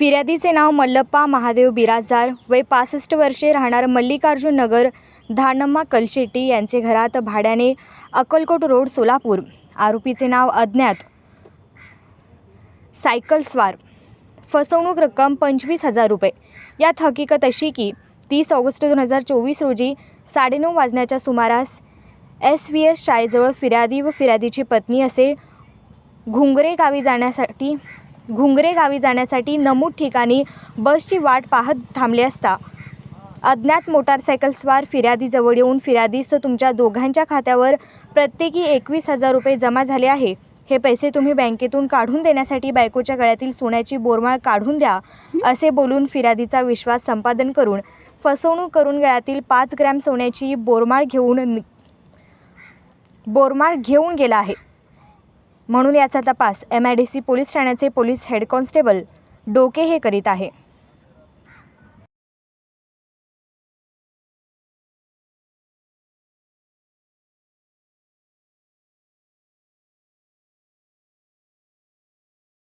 फिर्यादीचे नाव मल्लप्पा महादेव बिराजदार वय पासष्ट वर्षे राहणार मल्लिकार्जुन नगर धानम्मा कलशेट्टी यांचे घरात भाड्याने अक्कलकोट रोड सोलापूर. आरोपीचे नाव अज्ञात. सायकल स्वार. फसवणूक रक्कम पंचवीस हजार रुपये. यात हकीकत अशी की तीस ऑगस्ट दोन हजार चोवीस रोजी साडेनऊ वाजण्याच्या सुमारास एस व्ही एस शाळेजवळ फिर्यादी व फिर्यादीची पत्नी असे घुंगरे गावी जाण्यासाठी घुंगरे गावी जाण्यासाठी नमूद ठिकाणी बसची वाट पाहत थांबले असता. अज्ञात मोटारसायकलस्वार फिर्यादीजवळ येऊन फिर्यादीस तुमच्या दोघांच्या खात्यावर प्रत्येकी एकवीस हजार रुपये जमा झाले आहे. हे पैसे तुम्ही बँकेतून काढून देण्यासाठी बायकोच्या गळ्यातील सोन्याची बोरमाळ काढून द्या असे बोलून फिर्यादीचा विश्वास संपादन करून फसवणूक करून गळ्यातील पाच ग्रॅम सोन्याची बोरमाळ घेऊन बोरमाळ घेऊन गेला आहे. म्हणून याचा तपास M I D C police ठाण्याचे पोलीस हेड कॉन्स्टेबल डोके हे करीत आहे.